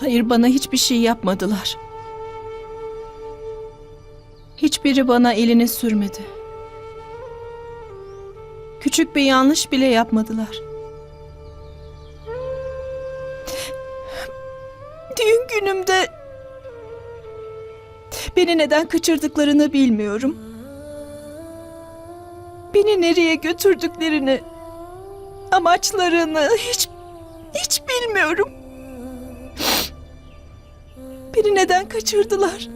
Hayır bana hiçbir şey yapmadılar. Hiçbiri bana elini sürmedi. Küçük bir yanlış bile yapmadılar. Düğün günümde beni neden kaçırdıklarını bilmiyorum. Beni nereye götürdüklerini, amaçlarını hiç hiç bilmiyorum. Beni neden kaçırdılar?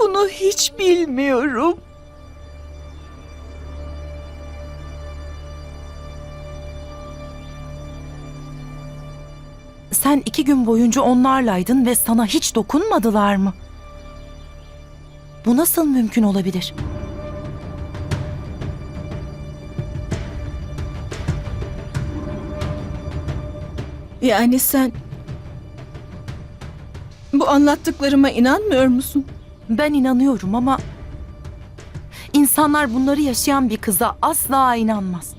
Bunu hiç bilmiyorum. Sen iki gün boyunca onlarlaydın ve sana hiç dokunmadılar mı? Bu nasıl mümkün olabilir? Yani sen bu anlattıklarıma inanmıyor musun? Ben inanıyorum ama insanlar bunları yaşayan bir kıza asla inanmaz.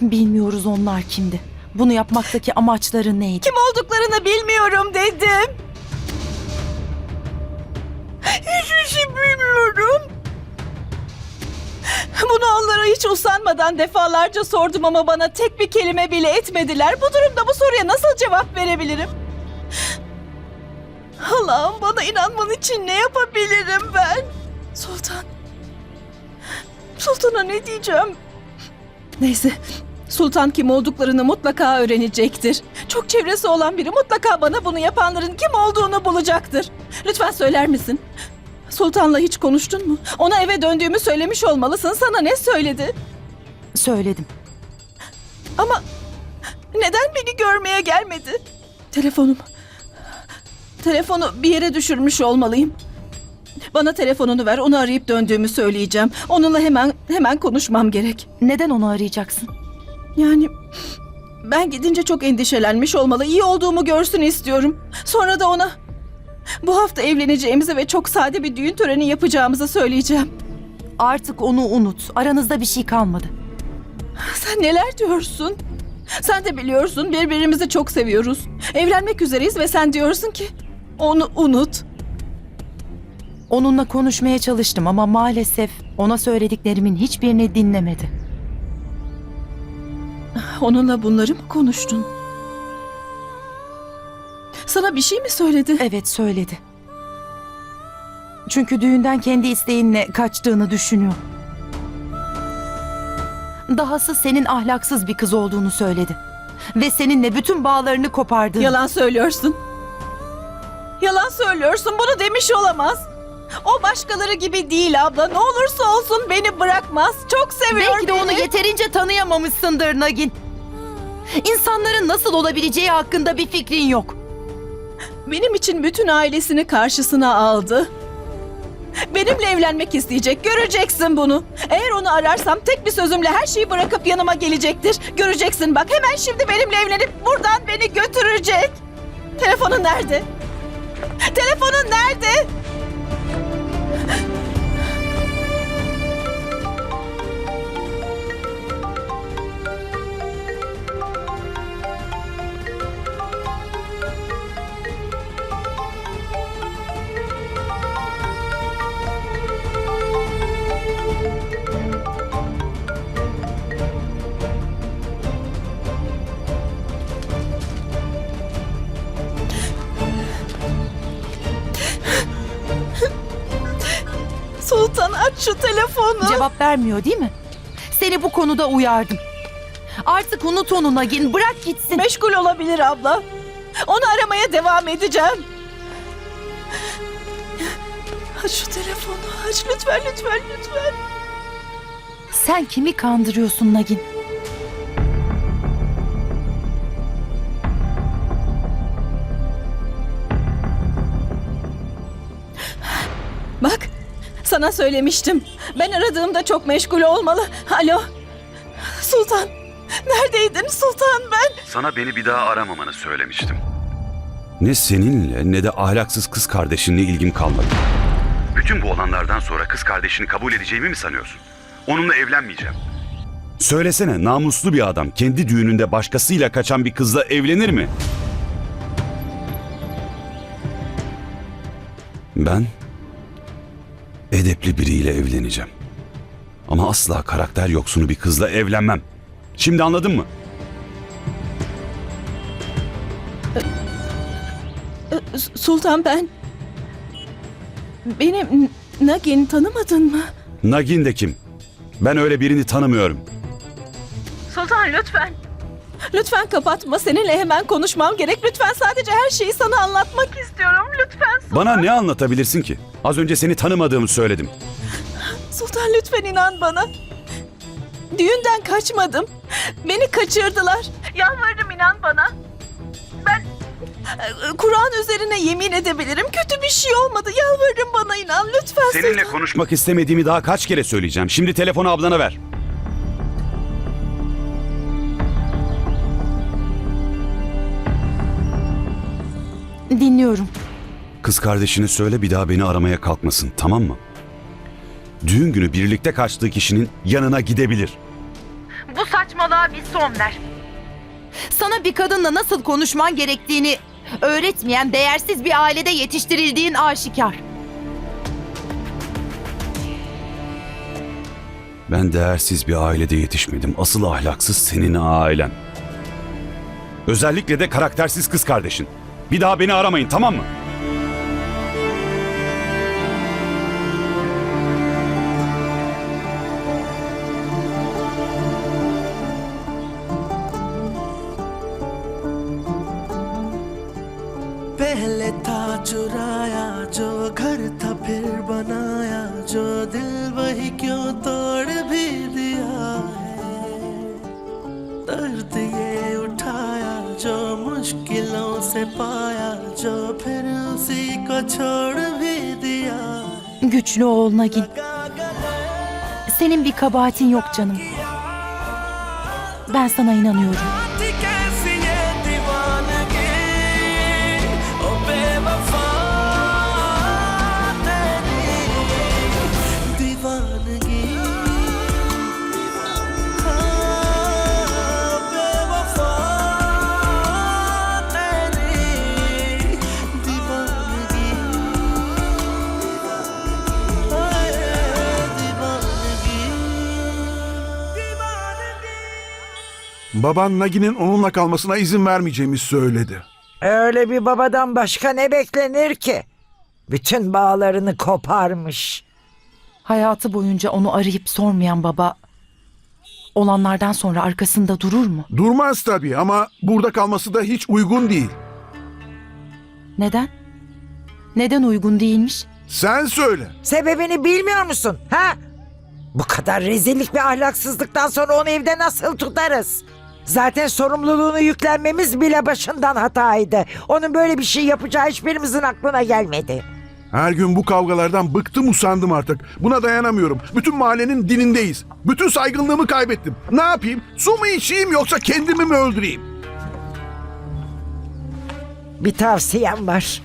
Bilmiyoruz onlar kimdi. Bunu yapmaktaki amaçları neydi? Kim olduklarını bilmiyorum dedim. Hiçbir şey bilmiyorum. Bunu onlara hiç usanmadan defalarca sordum ama bana tek bir kelime bile etmediler. Bu durumda bu soruya nasıl cevap verebilirim? Allah'ım bana inanman için ne yapabilirim ben? Sultan. Sultan'a ne diyeceğim? Neyse. Sultan kim olduklarını mutlaka öğrenecektir. Çok çevresi olan biri mutlaka bana bunu yapanların kim olduğunu bulacaktır. Lütfen söyler misin? Sultan'la hiç konuştun mu? Ona eve döndüğümü söylemiş olmalısın. Sana ne söyledi? Söyledim. Ama neden beni görmeye gelmedi? Telefonum. Telefonu bir yere düşürmüş olmalıyım. Bana telefonunu ver, onu arayıp döndüğümü söyleyeceğim. Onunla hemen hemen konuşmam gerek. Neden onu arayacaksın? Yani ben gidince çok endişelenmiş olmalı. İyi olduğumu görsün istiyorum. Sonra da ona bu hafta evleneceğimizi ve çok sade bir düğün töreni yapacağımızı söyleyeceğim. Artık onu unut. Aranızda bir şey kalmadı. Sen neler diyorsun? Sen de biliyorsun birbirimizi çok seviyoruz. Evlenmek üzereyiz ve sen diyorsun ki onu unut. Onunla konuşmaya çalıştım ama maalesef ona söylediklerimin hiçbirini dinlemedi. Onunla bunları mı konuştun? Sana bir şey mi söyledi? Evet söyledi. Çünkü düğünden kendi isteğinle kaçtığını düşünüyor. Dahası senin ahlaksız bir kız olduğunu söyledi. Ve seninle bütün bağlarını kopardığını. Yalan söylüyorsun. Yalan söylüyorsun. Bunu demiş olamaz. O başkaları gibi değil abla. Ne olursa olsun beni bırakmaz. Çok seviyor Belki de beni. onu yeterince tanıyamamışsındır Nagin. İnsanların nasıl olabileceği hakkında bir fikrin yok. Benim için bütün ailesini karşısına aldı. Benimle evlenmek isteyecek. Göreceksin bunu. Eğer onu ararsam tek bir sözümle her şeyi bırakıp yanıma gelecektir. Göreceksin bak hemen şimdi benimle evlenip buradan beni götürecek. Telefonun nerede? Telefonun nerede? Aç şu telefonu. Cevap vermiyor değil mi? Seni bu konuda uyardım. Artık unut onu Nagin. Bırak gitsin. Meşgul olabilir abla. Onu aramaya devam edeceğim. Aç şu telefonu aç lütfen lütfen lütfen. Sen kimi kandırıyorsun Nagin? Sana söylemiştim. Ben aradığımda çok meşgul olmalı. Alo. Sultan. Neredeydin Sultan ben? Sana beni bir daha aramamanı söylemiştim. Ne seninle ne de ahlaksız kız kardeşinle ilgim kalmadı. Bütün bu olanlardan sonra kız kardeşini kabul edeceğimi mi sanıyorsun? Onunla evlenmeyeceğim. Söylesene namuslu bir adam kendi düğününde başkasıyla kaçan bir kızla evlenir mi? Ben edepli biriyle evleneceğim. Ama asla karakter yoksunu bir kızla evlenmem. Şimdi anladın mı? Ee, Sultan ben... Benim N- Nagin tanımadın mı? Nagin de kim? Ben öyle birini tanımıyorum. Sultan lütfen. Lütfen kapatma. Seninle hemen konuşmam gerek. Lütfen sadece her şeyi sana anlatmak istiyorum. Lütfen Sultan. Bana ne anlatabilirsin ki? Az önce seni tanımadığımı söyledim. Sultan lütfen inan bana. Düğünden kaçmadım. Beni kaçırdılar. Yalvarırım inan bana. Ben e, Kur'an üzerine yemin edebilirim. Kötü bir şey olmadı. Yalvarırım bana inan lütfen Seninle Sultan. konuşmak istemediğimi daha kaç kere söyleyeceğim. Şimdi telefonu ablana ver. Dinliyorum. Kız kardeşine söyle bir daha beni aramaya kalkmasın tamam mı? Düğün günü birlikte kaçtığı kişinin yanına gidebilir. Bu saçmalığa bir son ver. Sana bir kadınla nasıl konuşman gerektiğini öğretmeyen değersiz bir ailede yetiştirildiğin aşikar. Ben değersiz bir ailede yetişmedim. Asıl ahlaksız senin ailen. Özellikle de karaktersiz kız kardeşin. Bir daha beni aramayın tamam mı? पहले था चुराया जो घर था फिर बनाया जो दिल वही क्यों तोड़ भी दिया है दर्द ये उठाया जो मुश्किलों से पाया जो फिर उसी को छोड़ भी दिया Güçlü ol Nagin. Senin bir kabahatin yok canım. Ben sana inanıyorum. Baban Nagi'nin onunla kalmasına izin vermeyeceğimi söyledi. Öyle bir babadan başka ne beklenir ki? Bütün bağlarını koparmış. Hayatı boyunca onu arayıp sormayan baba olanlardan sonra arkasında durur mu? Durmaz tabii ama burada kalması da hiç uygun değil. Neden? Neden uygun değilmiş? Sen söyle. Sebebini bilmiyor musun? Ha? Bu kadar rezillik ve ahlaksızlıktan sonra onu evde nasıl tutarız? Zaten sorumluluğunu yüklenmemiz bile başından hataydı. Onun böyle bir şey yapacağı hiçbirimizin aklına gelmedi. Her gün bu kavgalardan bıktım usandım artık. Buna dayanamıyorum. Bütün mahallenin dinindeyiz. Bütün saygınlığımı kaybettim. Ne yapayım? Su mu içeyim yoksa kendimi mi öldüreyim? Bir tavsiyem var.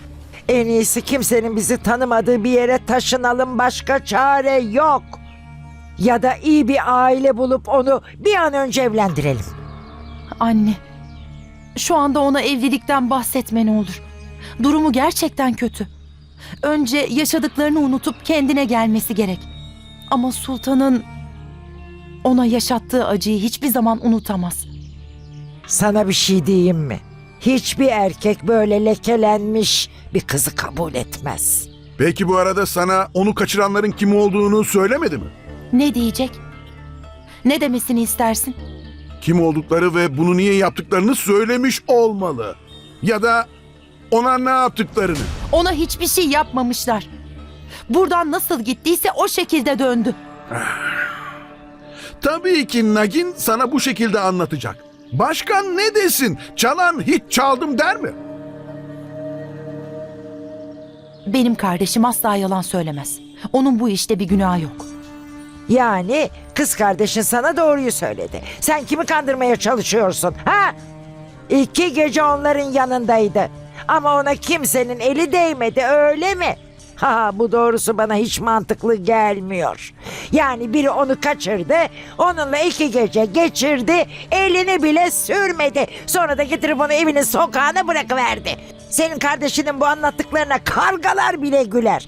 En iyisi kimsenin bizi tanımadığı bir yere taşınalım başka çare yok. Ya da iyi bir aile bulup onu bir an önce evlendirelim. Anne, şu anda ona evlilikten bahsetme ne olur. Durumu gerçekten kötü. Önce yaşadıklarını unutup kendine gelmesi gerek. Ama sultanın ona yaşattığı acıyı hiçbir zaman unutamaz. Sana bir şey diyeyim mi? Hiçbir erkek böyle lekelenmiş bir kızı kabul etmez. Peki bu arada sana onu kaçıranların kim olduğunu söylemedi mi? Ne diyecek? Ne demesini istersin? Kim oldukları ve bunu niye yaptıklarını söylemiş olmalı. Ya da ona ne yaptıklarını. Ona hiçbir şey yapmamışlar. Buradan nasıl gittiyse o şekilde döndü. Tabii ki Nagin sana bu şekilde anlatacak. Başkan ne desin? Çalan hiç çaldım der mi? Benim kardeşim asla yalan söylemez. Onun bu işte bir günahı yok. Yani kız kardeşin sana doğruyu söyledi. Sen kimi kandırmaya çalışıyorsun ha? İki gece onların yanındaydı. Ama ona kimsenin eli değmedi öyle mi? Ha bu doğrusu bana hiç mantıklı gelmiyor. Yani biri onu kaçırdı, onunla iki gece geçirdi, elini bile sürmedi. Sonra da getirip onu evinin sokağına bırakıverdi. Senin kardeşinin bu anlattıklarına kargalar bile güler.